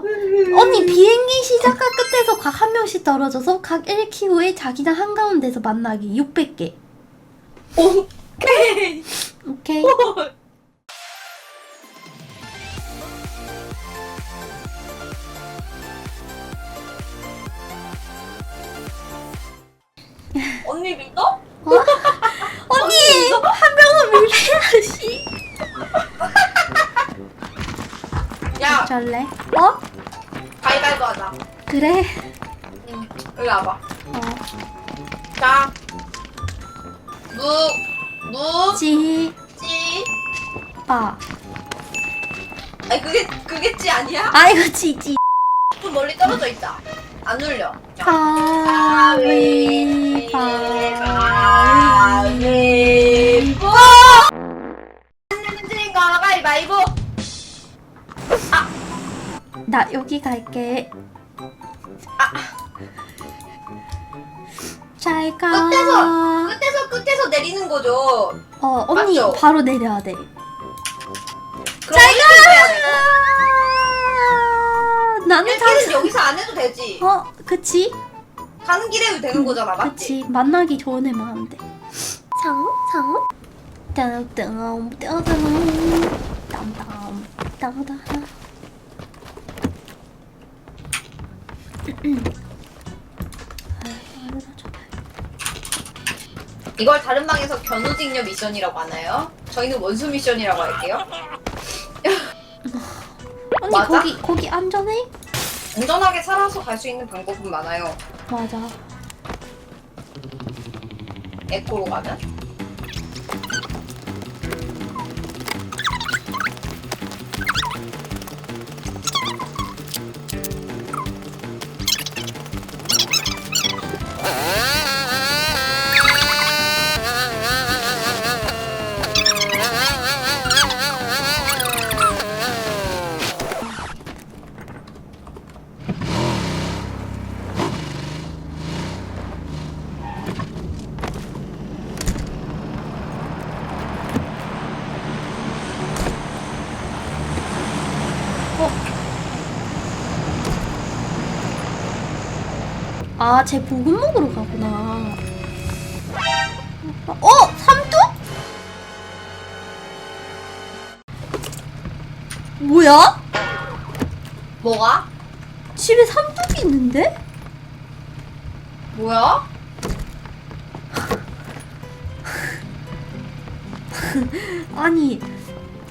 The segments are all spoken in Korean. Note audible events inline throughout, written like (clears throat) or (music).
뭐야? 언니 비행기 시작과 끝에서 각 한 명씩 떨어져서 각 1키 후에 자기장 한가운데서 만나기 600개. 오케이. 오케이. 언니 믿어? 어? 언니 한 명은 밀해야지. 야, 잘래? 어? 그래. 응. 여기 와봐. 어. 자. 무, 무, 찌, 찌. 빠. 아니, 그게, 그게 찌 아니야? 아이고 찌찌. 좀 멀리 떨어져 있자. 안 울려. 바위. 가위바위보. 흔들린 거 가위바위보. 나 여기 갈게. 잘 가. 끝에서. 끝에서 끝에서 내리는 거죠. 어, 언니 맞죠? 바로 내려야 돼. 그럼 이렇게 해야 돼. 나는 이렇게는 잘. 여기서 안 해도 되지. 어, 그치? 가는 길에 해도 되는 거잖아, 맞지? 그치. 만나기 전에만 하면 돼. 상어, 상어. 땅땅, 땅땅, 땅땅, 땅땅. 이걸 다른 방에서 견우직녀 미션이라고 하나요? 저희는 원수 미션이라고 할게요. (laughs) 언니 맞아? 거기 거기 안전해? 안전하게 살아서 갈 수 있는 방법은 많아요. 맞아. 에코로 가면. 아, 쟤 보금 먹으러 가구나. 어, 삼뚝? 뭐야? 뭐가? 집에 삼뚝이 있는데? 뭐야? (laughs) 아니,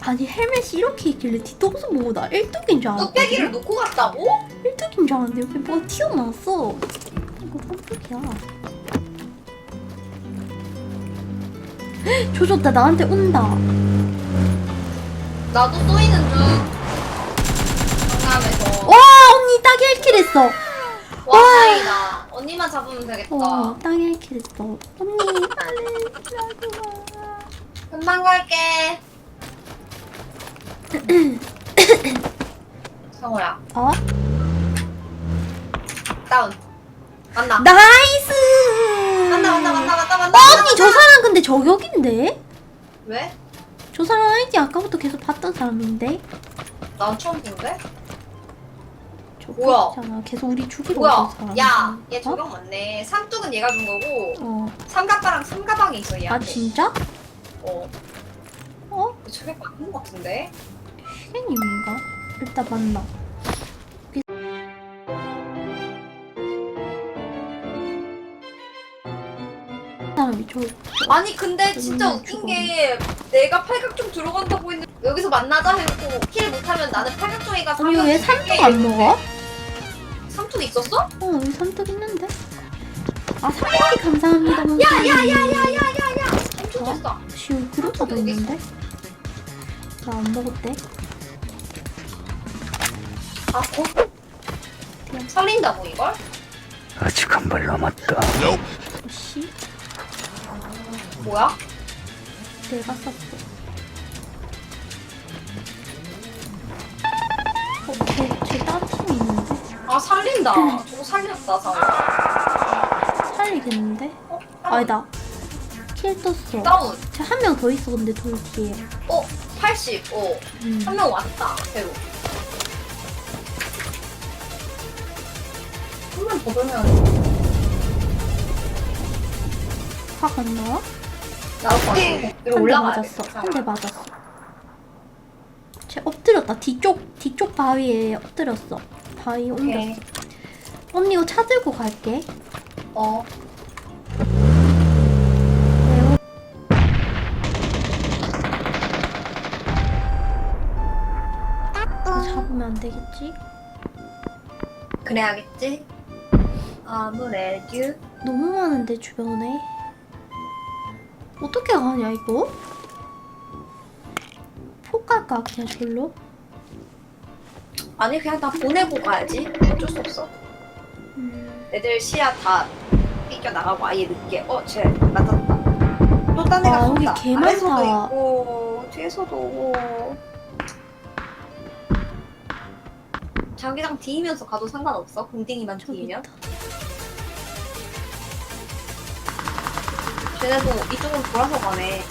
아니 헬멧이 이렇게 있길래 뒤통수 보고 나 1뚝인 줄 알았거든. 뚝배기를 놓고 갔다고? 1뚝인 줄 알았는데 여기 뭐가 튀어나왔어. 이거 삼뚝이야. 조졌다 나한테 온다. 나도 쏘이는 중. 강남에서. 와 언니 딱 1킬 했어. 와, 다행이다. 언니만 잡으면 되겠다. 어, 딱 1킬 했어. 언니 나는 나도 와. 금방 갈게. (clears throat) 성호야, 어? 다운. 만나. 나이스. 만나, 만나, 만나, 만나. 어, 언니 저 사람 근데 저격인데? 왜? 저 사람 아이디 아까부터 계속 봤던 사람인데? 난 처음 본데? 뭐야? 저격이잖아. 계속 우리 죽이러 뭐야? 사람. 야, 얘 어? 저격 맞네. 삼뚝은 얘가 준 거고, 어. 삼가빠랑 삼가방이 있어, 아 얘한테. 진짜? 어. 어? 저격 맞는 거 같은데? 슈게님인가? 일단 만나. 아니, 근데 진짜 음, 웃긴. 게, 내가 팔각정 들어간다고 했는데, 여기서 만나자 해놓고, 킬 못하면 나는 팔각정이가 아니 왜 삼뚝 안 먹어? 삼뚝 있었어? 어 여기 삼뚝 있는데? 아 삼뚝이 감사합니다 야 야야야야야야야! 엄청 어? 쳤어. 지금 그릇가도 어디 있는데? 나 안 먹었대 아, 고... 살린다고, 이걸? 아직 한 발 남았다. 오씨 뭐야? 내가 썼어 어? 쟤, 쟤 다른 팀이 있는데? 아, 살린다. 저거 살렸다, 살. 살리겠는데? 어? 아니다 킬 떴어 다운. 쟤 한 명 더 있어 근데 돌 뒤에 어, 80. 어. 음. 한 명 왔다, 새로. 더 돌면 확안 나와? 나올 것 같아. 위로 한 대 올라가야 맞았어. 돼. 한대 맞았어. 쟤 엎드렸다. 뒤쪽 뒤쪽 바위에 엎드렸어. 바위 오케이. 옮겼어. 언니 이거 차 들고 갈게. 어. 이거 잡으면 안 되겠지? 그래야겠지? 아무래도 너무 많은데 주변에. 어떻게 가냐 이거? 폭 갈까 그냥 절로? 아니 그냥 다 보내고 가야지. 어쩔 수 없어. 음, 애들 시야 다 삐껴 나가고 아예 늦게. 어, 쟤 맞았다. 또 딴 애가 아, 여기 쏜다. 개 아래서도 많다. 있고 뒤에서도 오고. 자기장 뒤이면서 가도 상관없어. 공딩이만 저기 뒤이면. 있다. 쟤네도 이쪽으로 돌아서 가네.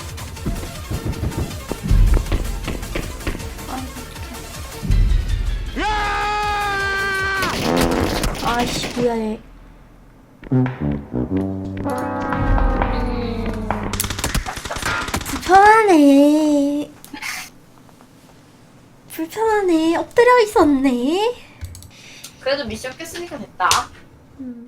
아이씨 뭐야 얘. 불편하네. 불편하네. 엎드려 있었네. 그래도 미션 깼으니까 됐다. 음.